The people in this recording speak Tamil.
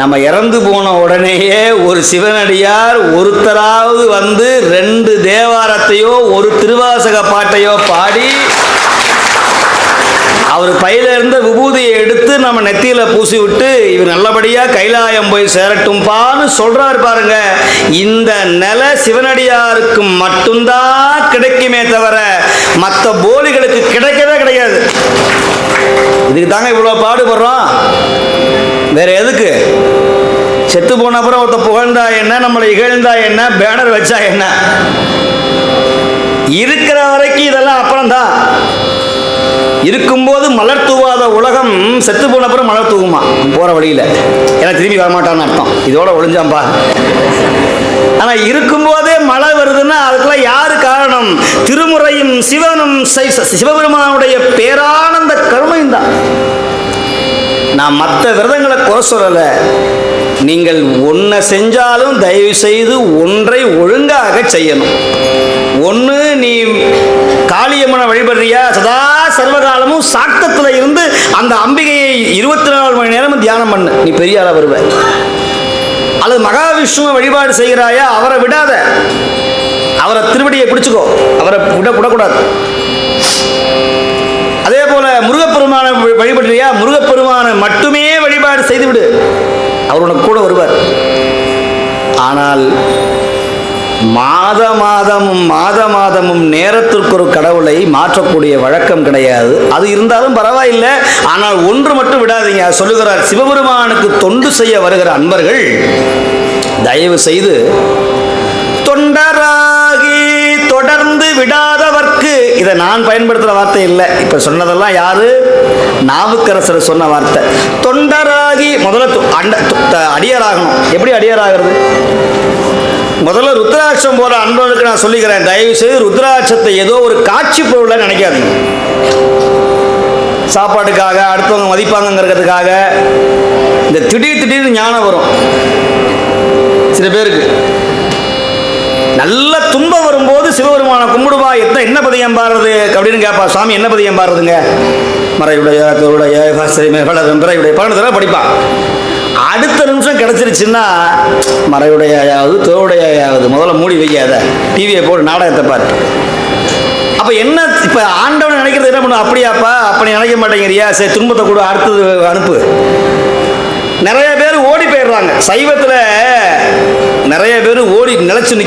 நம்ம இறந்து போன உடனேயே ஒரு சிவனடியார் ஒருத்தராவது வந்து ரெண்டு தேவாரத்தையோ ஒரு திருவாசக பாட்டையோ பாடி அவர் பையில இருந்த விபூதியை எடுத்து நம்ம நெத்தியில பூசி விட்டு இவர் நல்லபடியா கைலாயம் போய் சேரட்டும்பான்னு சொல்றாரு பாருங்க. இந்த நிலை சிவனடியாருக்கு மட்டும்தான் கிடைக்குமே தவிர மற்ற போலிகளுக்கு கிடைக்கவே கிடையாது. இதுக்கு தாங்க இவ்வளோ பாடுபடுறோம். வேற எதுக்கு? செத்து போன அப்புறம் ஒருத்த புகழ்ந்தா என்ன? நம்மளை இகழ்ந்தா என்ன? பேனர் வச்சா என்ன? இருக்கிற வரைக்கும் இதெல்லாம் அப்புறம் தான் இருக்கும்போது மலர் தூவாத உலகம் செத்து போன அப்புறம் மலர் தூவுமா? போற வழியில. ஏன்னா திரும்பி வரமாட்டான்னு அர்த்தம். இதோட ஒளிஞ்சாம்பா. ஆனா இருக்கும்போதே மழை வருதுன்னா அதுக்கெல்லாம் யாரு காரணம்? திருமுறையும் சிவனும் சை- சிவபெருமானுடைய பேரானந்த கருமையும் தான் நான் மற்ற விரதங்களை குறை சொல்லலை. நீங்கள் ஒன்றை செஞ்சாலும் தயவு செய்து ஒன்றை ஒழுங்காக செய்யணும். ஒன்று நீ காளியம்மனை வழிபடுறியா? சதா சர்வகாலமும் சாக்தத்தில் இருந்து அந்த அம்பிகையை இருபத்தி நாலு மணி நேரமும் தியானம் பண்ணு. நீ பெரிய ஆளாக வருவ. அல்லது மகாவிஷ்ணுவை வழிபாடு செய்கிறாயா? அவரை விடாத. அவரை திருவடியை பிடிச்சுக்கோ. அவரை விட விடக்கூடாது. அதே போல முருகப்பெருமானை வழிபடுறியா? முருகப்பெருமானை மட்டுமே வழிபாடு செய்துவிடு. அவர் உனக்கு கூட வருவார். ஆனால் மாத மாதமும் மாத மாதமும் நேரத்திற்கு ஒரு கடவுளை மாற்றக்கூடிய வழக்கம் கிடையாது. அது இருந்தாலும் பரவாயில்லை. ஆனால் ஒன்று மட்டும் விடாதீங்க. சொல்லுகிறார் சிவபெருமானுக்கு தொண்டு செய்ய வருகிற அன்பர்கள் தயவு செய்து தொண்டராகி தொடர்ந்து விடாதவர்க்கு. இதை நான் பயன்படுத்துகிற வார்த்தை இல்லை. இப்போ சொன்னதெல்லாம் யாரு? நாவுக்கரசர் சொன்ன வார்த்தை. தொண்டராகி முதல்ல அண்ட- அடியராகணும் எப்படி அடியராகிறது முதல்ல ருத்ராட்சம் போற அன்பர்களுக்கு நான் சொல்லிக்கிறேன். தயவு செய்து ருத்ராட்சத்தை ஏதோ ஒரு காட்சி பொருளை நினைக்காதீங்க. சாப்பாட்டுக்காக அடுத்தவங்க மதிப்பாங்கங்கிறதுக்காக இந்த திடீர் திடீர்னு ஞானம் வரும். சில பேருக்கு. நல்ல துன்பம் வரும்போது சிவபெருமான கும்பிடுவா. எத்தனை என்ன பதியம் பாடுறது? அப்படின்னு கேட்பா சுவாமி என்ன பதியம் பாடுறதுங்க? மறையுடைய தோருடைய பிறையுடைய பன்னெண்டு தடவை படிப்பான். அடுத்த நிமிஷம் கிடைச்சிருச்சுன்னா மறையுடையாவது தோருடையாவது முதல்ல மூடி வைக்காத. டிவியை போட்டு நாடகத்தை பாரு. அப்ப என்ன இப்ப ஆண்டவன் நினைக்கிறது என்ன பண்ணும்? அப்படியாப்பா அப்படி நினைக்க மாட்டேங்கிறியா? சரி துன்பத்தை கூட அடுத்தது அனுப்பு. நிறைய பேர் ஓடி போயிடுறாங்க. சைவத்துல நிறைய பேர் ஓடி நிலைச்சு நிக்க